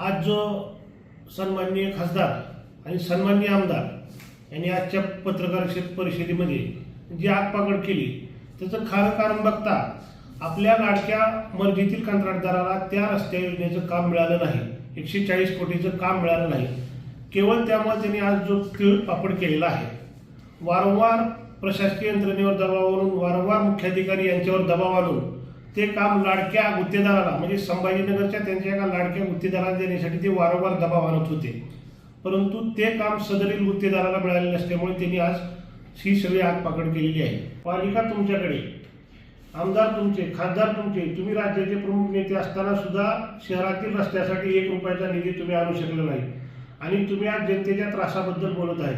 आज जो सन्माननीय खासदार आणि सन्माननीय आमदार यांनी आजच्या पत्रकार परिषदेमध्ये जी आगपागड केली त्याचं खरं कारण बघता आपल्या लाडक्या मर्जीतील कंत्राटदाराला त्या रस्त्या योजनेचं काम मिळालं नाही. एकशे चाळीस कोटीचं काम मिळालं नाही. केवळ त्यामुळे त्यांनी आज जो तिळ पापड केलेला आहे वारंवार प्रशासकीय यंत्रणेवर दबाव आणून वारंवार मुख्याधिकारी यांच्यावर दबाव आणून ते काम लाडक्या गुत्तेदाराला म्हणजे संभाजीनगरच्या त्यांच्या एका लाडक्या गुत्तेदाराला देण्यासाठी ते वारंवार दबाव आणत होते. परंतु ते काम सदरील गुत्तेदाराला मिळाले नसल्यामुळे त्यांनी आज ही सगळी हातपाकड केलेली आहे. पालिका तुमच्याकडे आमदार तुमचे खासदार तुमचे तुम्ही राज्याचे प्रमुख नेते असताना सुद्धा शहरातील रस्त्यासाठी एक रुपयाचा निधी तुम्ही आणू शकले नाही. आणि तुम्ही आज जनतेच्या त्रासाबद्दल बोलत आहे.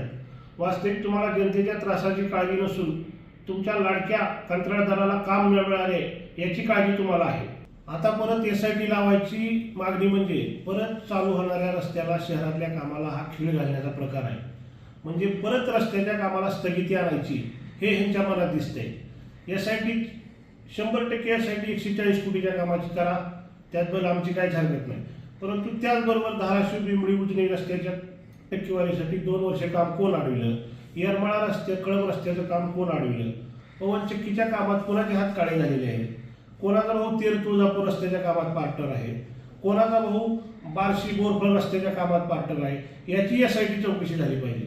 वास्तविक तुम्हाला जनतेच्या त्रासाची काळजी नसून तुमच्या लाडक्या कंत्राटदाराला काम न मिळाले याची काळजी तुम्हाला आहे. आता परत एस आय टी लावायची मागणी म्हणजे परत चालू होणाऱ्या रस्त्याला शहरातल्या कामाला हा खीळ घालण्याचा प्रकार आहे. म्हणजे परत रस्त्याच्या कामाला स्थगिती आणायची हे ह्यांच्या मनात दिसतंय. एस आय टी शंभर टक्के एस आय टी एकशे चाळीस कोटीच्या कामाची करा त्याचबरोबर आमची काहीच हरकत नाही. परंतु त्याचबरोबर धाराशिव बिमळी उजनी रस्त्याच्या टक्केवारीसाठी दोन वर्ष काम कोण अडविलं येरमाळा रस्ते कळम रस्त्याचं काम कोण अडविलं? पवन चक्कीच्या कामात कोणाचे हात काळे झालेले आहेत? कोणाचा भाऊ तेर तुळजापूर रस्त्याच्या कामात पार्टनर आहे? कोणाचा भाऊ बार्शी बोरफळ रस्त्याच्या कामात पार्टनर आहे? याची एस आय टी चौकशी झाली पाहिजे.